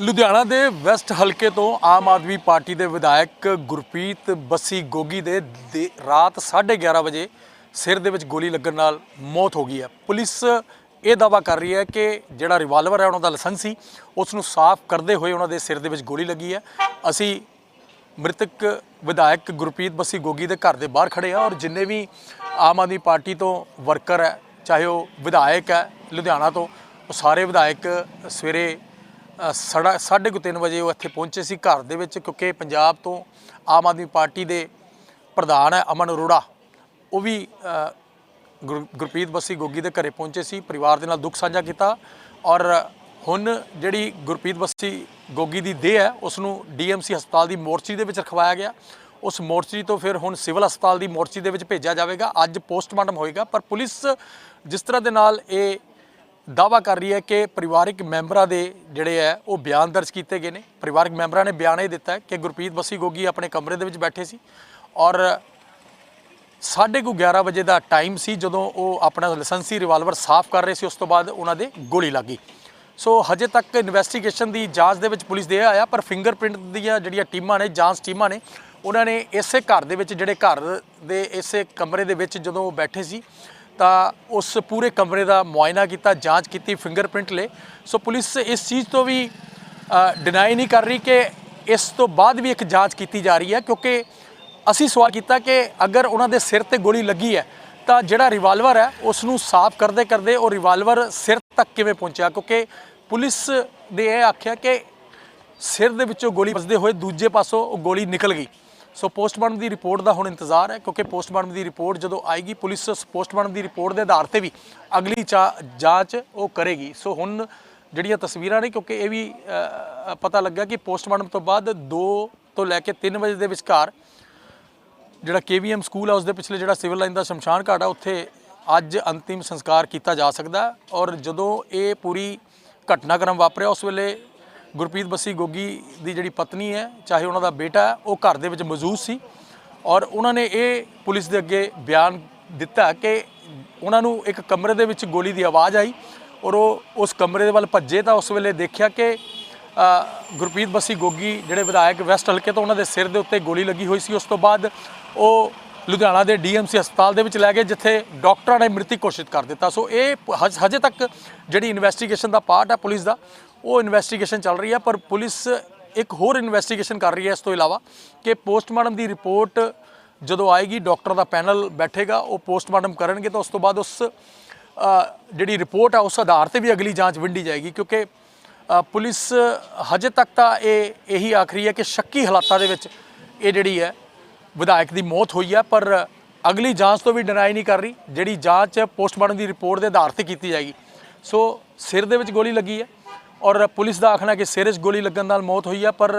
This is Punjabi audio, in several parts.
ਲੁਧਿਆਣਾ ਦੇ ਵੈਸਟ ਹਲਕੇ ਤੋਂ ਆਮ ਆਦਮੀ ਪਾਰਟੀ ਦੇ ਵਿਧਾਇਕ ਗੁਰਪ੍ਰੀਤ ਬੱਸੀ ਗੋਗੀ ਦੇ ਦੇ- ਰਾਤ 11:30 ਵਜੇ ਸਿਰ ਦੇ ਵਿੱਚ ਗੋਲੀ ਲੱਗਣ ਨਾਲ ਮੌਤ ਹੋ ਗਈ ਹੈ। ਪੁਲਿਸ ਇਹ ਦਾਵਾ ਕਰ ਰਹੀ ਹੈ ਕਿ ਜਿਹੜਾ ਰਿਵਾਲਵਰ ਹੈ, ਉਹਨਾਂ ਦਾ ਲਾਇਸੈਂਸ ਸੀ ਉਸ ਨੂੰ ਸਾਫ਼ ਕਰਦੇ ਹੋਏ ਉਹਨਾਂ ਦੇ ਸਿਰ ਦੇ ਵਿੱਚ ਗੋਲੀ ਲੱਗੀ ਹੈ। ਅਸੀਂ ਮ੍ਰਿਤਕ ਵਿਧਾਇਕ ਗੁਰਪ੍ਰੀਤ ਬੱਸੀ ਗੋਗੀ ਦੇ ਘਰ ਦੇ ਬਾਹਰ ਖੜੇ ਆ ਔਰ ਜਿੰਨੇ ਵੀ ਆਮ ਆਦਮੀ ਪਾਰਟੀ ਤੋਂ ਵਰਕਰ ਹੈ, ਚਾਹੇ ਉਹ ਵਿਧਾਇਕ ਹੈ, ਲੁਧਿਆਣਾ ਤੋਂ, ਉਹ ਸਾਰੇ ਵਿਧਾਇਕ ਸਵੇਰੇ ਸੜਾ ਸਾਢਾ ਸਾਢੇ ਕੁ ਤਿੰਨ ਵਜੇ ਉਹ ਇੱਥੇ ਪਹੁੰਚੇ ਸੀ ਘਰ ਦੇ ਵਿੱਚ ਕਿਉਂਕਿ ਪੰਜਾਬ ਤੋਂ ਆਮ ਆਦਮੀ ਪਾਰਟੀ ਦੇ ਪ੍ਰਧਾਨ ਹੈ ਅਮਨ ਅਰੋੜਾ। ਉਹ ਵੀ ਗੁਰ- ਗੁਰਪ੍ਰੀਤ ਬੱਸੀ ਗੋਗੀ ਦੇ ਘਰੇ ਪਹੁੰਚੇ ਸੀ, ਪਰਿਵਾਰ ਦੇ ਨਾਲ ਦੁੱਖ ਸਾਂਝਾ ਕੀਤਾ ਔਰ ਹੁਣ ਜਿਹੜੀ ਗੁਰਪ੍ਰੀਤ ਬੱਸੀ ਗੋਗੀ ਦੀ ਦੇਹ ਹੈ ਉਸ ਨੂੰ ਡੀਐਮਸੀ ਹਸਪਤਾਲ ਦੀ ਮੋਰਚੀ ਦੇ ਵਿੱਚ ਰਖਵਾਇਆ ਗਿਆ। ਉਸ ਮੋਰਚੀ ਤੋਂ ਫਿਰ ਹੁਣ ਸਿਵਲ ਹਸਪਤਾਲ ਦੀ ਮੋਰਚੀ ਦੇ ਵਿੱਚ ਭੇਜਿਆ ਜਾਵੇਗਾ। ਅੱਜ ਪੋਸਟਮਾਰਟਮ ਹੋਏਗਾ, ਪਰ ਪੁਲਿਸ ਜਿਸ ਤਰ੍ਹਾਂ ਦੇ ਨਾਲ ਇਹ ਦਾਵਾ ਕਰ ਰਹੀ ਹੈ ਕਿ ਪਰਿਵਾਰਿਕ ਮੈਂਬਰਾਂ ਦੇ ਜਿਹੜੇ ਹੈ, ਉਹ ਬਿਆਨ ਦਰਜ ਕੀਤੇ ਗਏ ਨੇ। ਪਰਿਵਾਰਕ ਮੈਂਬਰਾਂ ਨੇ ਬਿਆਨ ਇਹ ਦਿੱਤਾ ਕਿ ਗੁਰਪ੍ਰੀਤ ਬੱਸੀ ਗੋਗੀ ਆਪਣੇ ਕਮਰੇ ਦੇ ਵਿੱਚ ਬੈਠੇ ਸੀ ਔਰ ਸਾਢੇ ਕੁ 11 ਵਜੇ ਦਾ ਟਾਈਮ ਸੀ ਜਦੋਂ ਉਹ ਆਪਣਾ ਲਾਇਸੈਂਸੀ ਰਿਵਾਲਵਰ ਸਾਫ਼ ਕਰ ਰਹੇ ਸੀ। ਉਸ ਤੋਂ ਬਾਅਦ ਉਹਨਾਂ ਦੇ ਗੋਲੀ ਲੱਗੀ ਸੋ ਹਜੇ ਤੱਕ ਇਨਵੈਸਟੀਗੇਸ਼ਨ ਦੀ ਜਾਂਚ ਦੇ ਵਿੱਚ ਪੁਲਿਸ ਦੇ ਆਇਆ, ਪਰ ਫਿੰਗਰਪ੍ਰਿੰਟ ਦੀਆਂ ਜਿਹੜੀਆਂ ਟੀਮਾਂ ਨੇ, ਜਾਂਚ ਟੀਮਾਂ ਨੇ, ਉਹਨਾਂ ਨੇ ਇਸੇ ਘਰ ਦੇ ਵਿੱਚ, ਜਿਹੜੇ ਘਰ ਦੇ ਇਸੇ ਕਮਰੇ ਦੇ ਵਿੱਚ ਜਦੋਂ ਉਹ ਬੈਠੇ ਸੀ ਤਾਂ ਉਸ ਪੂਰੇ ਕਮਰੇ ਦਾ ਮੁਆਇਨਾ ਕੀਤਾ, ਜਾਂਚ ਕੀਤੀ ਫਿੰਗਰਪ੍ਰਿੰਟ ਲਏ। ਸੋ ਪੁਲਿਸ ਇਸ ਚੀਜ਼ ਤੋਂ ਵੀ ਡਿਨਾਈ ਨਹੀਂ ਕਰ ਰਹੀ ਕਿ ਇਸ ਤੋਂ ਬਾਅਦ ਵੀ ਇੱਕ ਜਾਂਚ ਕੀਤੀ ਜਾ ਰਹੀ ਹੈ, ਕਿਉਂਕਿ ਅਸੀਂ ਸਵਾਲ ਕੀਤਾ ਕਿ ਅਗਰ ਉਹਨਾਂ ਦੇ ਸਿਰ ਤੇ ਗੋਲੀ ਲੱਗੀ ਹੈ, ਤਾਂ ਜਿਹੜਾ ਰਿਵਾਲਵਰ ਹੈ ਉਸ ਨੂੰ ਸਾਫ਼ ਕਰਦੇ ਕਰਦੇ ਉਹ ਰਿਵਾਲਵਰ ਸਿਰ ਤੱਕ ਕਿਵੇਂ ਪਹੁੰਚਿਆ? ਕਿਉਂਕਿ ਪੁਲਿਸ ਨੇ ਇਹ ਆਖਿਆ ਕਿ ਸਿਰ ਦੇ ਵਿੱਚੋਂ ਗੋਲੀ ਵੱਜਦੇ ਹੋਏ ਦੂਜੇ ਪਾਸੋਂ ਉਹ ਗੋਲੀ ਨਿਕਲ ਗਈ। ਸੋ ਪੋਸਟਮਾਰਟਮ ਦੀ ਰਿਪੋਰਟ ਦਾ ਹੁਣ ਇੰਤਜ਼ਾਰ ਹੈ, ਕਿਉਂਕਿ ਪੋਸਟਮਾਰਟਮ ਦੀ ਰਿਪੋਰਟ ਜਦੋਂ ਆਏਗੀ, ਪੁਲਿਸ ਪੋਸਟਮਾਰਟਮ ਦੀ ਰਿਪੋਰਟ ਦੇ ਆਧਾਰ ਤੇ ਵੀ ਅਗਲੀ ਚਾ- ਜਾਂਚ ਉਹ ਕਰੇਗੀ। ਸੋ ਹੁਣ ਜਿਹੜੀਆਂ ਤਸਵੀਰਾਂ ਨੇ, ਕਿਉਂਕਿ ਇਹ ਵੀ ਪਤਾ ਲੱਗਾ ਕਿ ਪੋਸਟਮਾਰਟਮ ਤੋਂ ਬਾਅਦ 2 ਤੋਂ ਲੈ ਕੇ 3 ਵਜੇ ਦੇ ਵਿਚਕਾਰ ਜਿਹੜਾ ਕੇਵੀਐਮ ਸਕੂਲ ਹੈ ਉਸ ਦੇ ਪਿਛਲੇ ਜਿਹੜਾ ਸਿਵਲ ਲਾਈਨ ਦਾ ਸ਼ਮਸ਼ਾਨ ਘਾਟ ਆ, ਉੱਥੇ ਅੱਜ ਅੰਤਿਮ ਸੰਸਕਾਰ ਕੀਤਾ ਜਾ ਸਕਦਾ ਔਰ ਜਦੋਂ ਇਹ ਪੂਰੀ ਘਟਨਾਕ੍ਰਮ ਵਾਪਰਿਆ, ਉਸ ਵੇਲੇ ਗੁਰਪ੍ਰੀਤ ਬੱਸੀ ਗੋਗੀ ਦੀ ਜਿਹੜੀ ਪਤਨੀ ਹੈ, ਚਾਹੇ ਉਹਨਾਂ ਦਾ ਬੇਟਾ ਹੈ, ਉਹ ਘਰ ਦੇ ਵਿੱਚ ਮੌਜੂਦ ਸੀ ਔਰ ਉਹਨਾਂ ਨੇ ਇਹ ਪੁਲਿਸ ਦੇ ਅੱਗੇ ਬਿਆਨ ਦਿੱਤਾ ਕਿ ਉਹਨਾਂ ਨੂੰ ਇੱਕ ਕਮਰੇ ਦੇ ਵਿੱਚ ਗੋਲੀ ਦੀ ਆਵਾਜ਼ ਆਈ ਔਰ ਉਹ ਉਸ ਕਮਰੇ ਦੇ ਵੱਲ ਭੱਜੇ ਤਾਂ ਉਸ ਵੇਲੇ ਦੇਖਿਆ ਕਿ ਗੁਰਪ੍ਰੀਤ ਬੱਸੀ ਗੋਗੀ ਜਿਹੜੇ ਵਿਧਾਇਕ ਵੈਸਟ ਹਲਕੇ ਤੋਂ ਉਹਨਾਂ ਦੇ ਸਿਰ ਦੇ ਉੱਤੇ ਗੋਲੀ ਲੱਗੀ ਹੋਈ ਸੀ, ਉਸ ਤੋਂ ਬਾਅਦ ਉਹ ਲੁਧਿਆਣਾ ਦੇ ਡੀਐਮਸੀ ਹਸਪਤਾਲ ਦੇ ਵਿੱਚ ਲੈ ਗਏ, ਜਿੱਥੇ ਡਾਕਟਰਾਂ ਨੇ ਮ੍ਰਿਤਕ ਘੋਸ਼ਿਤ ਕਰ ਦਿੱਤਾ। ਸੋ ਇਹ ਹਜ- ਹਜੇ ਤੱਕ ਜਿਹੜੀ ਇਨਵੈਸਟੀਗੇਸ਼ਨ ਦਾ ਪਾਰਟ ਹੈ ਪੁਲਿਸ ਦਾ ਉਹ ਇਨਵੈਸਟੀਗੇਸ਼ਨ ਚੱਲ ਰਹੀ ਹੈ ਪਰ ਪੁਲਿਸ ਇੱਕ ਹੋਰ ਇਨਵੈਸਟੀਗੇਸ਼ਨ ਕਰ ਰਹੀ ਹੈ ਇਸ ਤੋਂ ਇਲਾਵਾ ਕਿ ਪੋਸਟਮਾਰਟਮ ਦੀ ਰਿਪੋਰਟ ਜਦੋਂ ਆਏਗੀ ਡਾਕਟਰ ਦਾ ਪੈਨਲ ਬੈਠੇਗਾ, ਉਹ ਪੋਸਟਮਾਰਟਮ ਕਰਨਗੇ ਤਾਂ ਉਸ ਤੋਂ ਬਾਅਦ ਉਸ ਜਿਹੜੀ ਰਿਪੋਰਟ ਆ, ਉਸ ਆਧਾਰ ਤੇ ਵੀ ਅਗਲੀ ਜਾਂਚ ਵਿੰਡੀ ਜਾਏਗੀ, ਕਿਉਂਕਿ ਪੁਲਿਸ ਹਜੇ ਤੱਕ ਤਾਂ ਇਹ, ਇਹੀ ਆਖਰੀ ਹੈ ਕਿ ਸ਼ੱਕੀ ਹਾਲਾਤਾਂ ਦੇ ਵਿੱਚ ਇਹ ਜਿਹੜੀ ਹੈ, ਵਿਧਾਇਕ ਦੀ ਮੌਤ ਹੋਈ ਹੈ ਪਰ ਅਗਲੀ ਜਾਂਚ ਤੋਂ ਵੀ ਡਿਨਾਈ ਨਹੀਂ ਕਰ ਰਹੀ, ਜਿਹੜੀ ਜਾਂਚ ਪੋਸਟਮਾਰਟਮ ਦੀ ਰਿਪੋਰਟ ਦੇ ਆਧਾਰ ਤੇ ਕੀਤੀ ਜਾਏਗੀ। ਸੋ ਸਿਰ ਦੇ ਵਿੱਚ ਗੋਲੀ ਲੱਗੀ ਹੈ। ਔਰ ਪੁਲਿਸ ਦਾ ਆਖਣਾ ਕਿ ਸਿਰ 'ਚ ਗੋਲੀ ਲੱਗਣ ਨਾਲ ਮੌਤ ਹੋਈ ਹੈ ਪਰ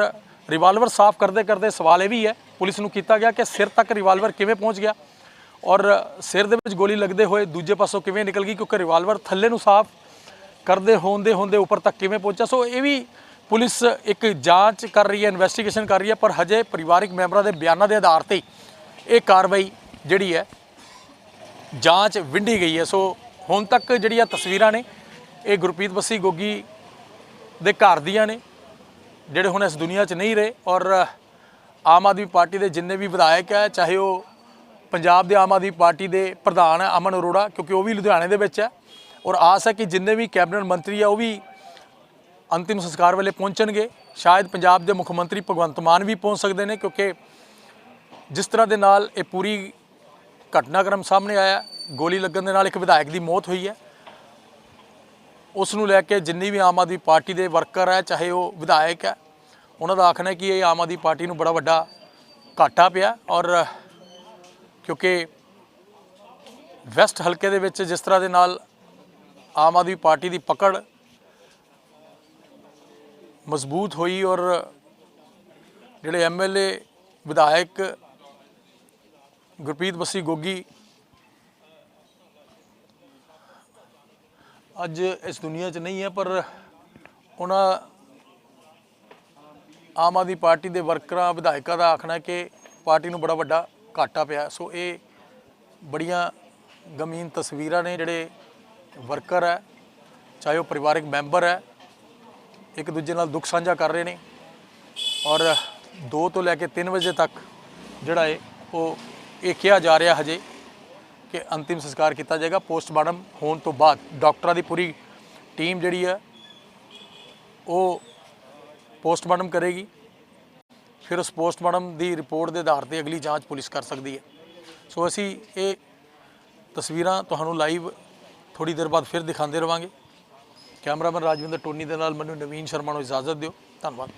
ਰਿਵਾਲਵਰ ਸਾਫ਼ ਕਰਦੇ ਕਰਦੇ ਸਵਾਲ ਇਹ ਵੀ ਹੈ, ਪੁਲਿਸ ਨੂੰ ਕੀਤਾ ਗਿਆ ਕਿ ਸਿਰ ਤੱਕ ਰਿਵਾਲਵਰ ਕਿਵੇਂ ਪਹੁੰਚ ਗਿਆ? ਔਰ ਸਿਰ ਦੇ ਵਿੱਚ ਗੋਲੀ ਲੱਗਦੇ ਹੋਏ ਦੂਜੇ ਪਾਸੋਂ ਕਿਵੇਂ ਨਿਕਲ ਗਈ? ਕਿਉਂਕਿ ਰਿਵਾਲਵਰ ਥੱਲੇ ਨੂੰ ਸਾਫ਼ ਕਰਦੇ ਹੁੰਦੇ ਹੁੰਦੇ ਉੱਪਰ ਤੱਕ ਕਿਵੇਂ ਪਹੁੰਚਿਆ? ਸੋ ਇਹ ਵੀ ਪੁਲਿਸ ਇੱਕ ਜਾਂਚ ਕਰ ਰਹੀ ਹੈ ਇਨਵੈਸਟੀਗੇਸ਼ਨ ਕਰ ਰਹੀ ਹੈ, ਪਰ ਹਜੇ ਪਰਿਵਾਰਿਕ ਮੈਂਬਰਾਂ ਦੇ ਬਿਆਨਾਂ ਦੇ ਆਧਾਰ ਤੇ ਇਹ ਕਾਰਵਾਈ ਜਿਹੜੀ ਹੈ, ਜਾਂਚ ਵਿੰਡੀ ਗਈ ਹੈ। ਸੋ ਹੁਣ ਤੱਕ ਜਿਹੜੀਆਂ ਤਸਵੀਰਾਂ ਨੇ, ਇਹ ਗੁਰਪ੍ਰੀਤ ਬੱਸੀ ਗੋਗੀ ਦੇ ਘਰ ਦੀਆਂ ਨੇ, ਜਿਹੜੇ ਹੁਣ ਇਸ ਦੁਨੀਆ 'ਚ ਨਹੀਂ ਰਹੇ ਔਰ ਆਮ ਆਦਮੀ ਪਾਰਟੀ ਦੇ ਜਿੰਨੇ ਵੀ ਵਿਧਾਇਕ ਹੈ, ਚਾਹੇ ਉਹ ਪੰਜਾਬ ਦੇ ਆਮ ਆਦਮੀ ਪਾਰਟੀ ਦੇ ਪ੍ਰਧਾਨ ਹੈ, ਅਮਨ ਅਰੋੜਾ, ਕਿਉਂਕਿ ਉਹ ਵੀ ਲੁਧਿਆਣੇ ਦੇ ਵਿੱਚ ਹੈ ਔਰ ਆਸ ਹੈ ਕਿ ਜਿੰਨੇ ਵੀ ਕੈਬਨਿਟ ਮੰਤਰੀ ਆ ਉਹ ਵੀ ਅੰਤਿਮ ਸੰਸਕਾਰ ਵੇਲੇ ਪਹੁੰਚਣਗੇ। ਸ਼ਾਇਦ ਪੰਜਾਬ ਦੇ ਮੁੱਖ ਮੰਤਰੀ ਭਗਵੰਤ ਮਾਨ ਵੀ ਪਹੁੰਚ ਸਕਦੇ ਨੇ, ਕਿਉਂਕਿ ਜਿਸ ਤਰ੍ਹਾਂ ਦੇ ਨਾਲ ਇਹ ਪੂਰੀ ਘਟਨਾਕ੍ਰਮ ਸਾਹਮਣੇ ਆਇਆ, ਗੋਲੀ ਲੱਗਣ ਦੇ ਨਾਲ ਇੱਕ ਵਿਧਾਇਕ ਦੀ ਮੌਤ ਹੋਈ ਹੈ। ਉਸ ਨੂੰ ਲੈ ਕੇ ਜਿੰਨੀ ਵੀ ਆਮ ਆਦਮੀ ਪਾਰਟੀ ਦੇ ਵਰਕਰ ਹੈ, ਚਾਹੇ ਉਹ ਵਿਧਾਇਕ ਹੈ, ਉਹਨਾਂ ਦਾ ਆਖਣਾ ਹੈ ਕਿ ਇਹ ਆਮ ਆਦਮੀ ਪਾਰਟੀ ਨੂੰ ਬੜਾ ਵੱਡਾ ਘਾਟਾ ਪਿਆ ਔਰ ਕਿਉਂਕਿ ਵੈਸਟ ਹਲਕੇ ਦੇ ਵਿੱਚ ਜਿਸ ਤਰ੍ਹਾਂ ਦੇ ਨਾਲ ਆਮ ਆਦਮੀ ਪਾਰਟੀ ਦੀ ਪਕੜ ਮਜ਼ਬੂਤ ਹੋਈ ਔਰ ਜਿਹੜੇ ਐਮਐਲਏ ਵਿਧਾਇਕ ਗੁਰਪ੍ਰੀਤ ਬੱਸੀ ਗੋਗੀ ਅੱਜ ਇਸ ਦੁਨੀਆ 'ਚ ਨਹੀਂ ਹੈ, ਪਰ ਉਹਨਾਂ ਆਮ ਆਦਮੀ ਪਾਰਟੀ ਦੇ ਵਰਕਰਾਂ, ਵਿਧਾਇਕਾਂ ਦਾ ਆਖਣਾ ਕਿ ਪਾਰਟੀ ਨੂੰ ਬੜਾ ਵੱਡਾ ਘਾਟਾ ਪਿਆ। ਸੋ ਇਹ ਬੜੀਆਂ ਗਮੀਨ ਤਸਵੀਰਾਂ ਨੇ ਜਿਹੜੇ ਵਰਕਰ ਹੈ, ਚਾਹੇ ਉਹ ਪਰਿਵਾਰਕ ਮੈਂਬਰ ਹੈ, ਇੱਕ ਦੂਜੇ ਨਾਲ ਦੁੱਖ ਸਾਂਝਾ ਕਰ ਰਹੇ ਨੇ। ਔਰ 2 ਤੋਂ ਲੈ ਕੇ 3 ਵਜੇ ਤੱਕ ਜਿਹੜਾ ਹੈ ਉਹ ਇਹ ਕਿਹਾ ਜਾ ਰਿਹਾ ਹਜੇ। ਕਿ ਅੰਤਿਮ ਸੰਸਕਾਰ ਕੀਤਾ ਜਾਏਗਾ। ਪੋਸਟਮਾਰਟਮ ਹੋਣ ਤੋਂ ਬਾਅਦ ਡਾਕਟਰਾਂ ਦੀ ਪੂਰੀ ਟੀਮ ਜਿਹੜੀ ਹੈ, ਉਹ ਪੋਸਟਮਾਰਟਮ ਕਰੇਗੀ। ਫਿਰ ਉਸ ਪੋਸਟਮਾਰਟਮ ਦੀ ਰਿਪੋਰਟ ਦੇ ਆਧਾਰ ਤੇ ਅਗਲੀ ਜਾਂਚ ਪੁਲਿਸ ਕਰ ਸਕਦੀ ਹੈ। ਸੋ ਅਸੀਂ ਇਹ ਤਸਵੀਰਾਂ ਤੁਹਾਨੂੰ ਲਾਈਵ ਥੋੜੀ ਦੇਰ ਬਾਅਦ ਫਿਰ ਦਿਖਾਉਂਦੇ ਰਵਾਂਗੇ। ਕੈਮਰਾਮੈਨ ਰਾਜਵਿੰਦਰ ਟੋਨੀ ਦੇ ਨਾਲ ਮੈਨੂੰ ਨਵੀਨ ਸ਼ਰਮਾ ਨੂੰ ਇਜਾਜ਼ਤ ਦਿਓ। ਧੰਨਵਾਦ।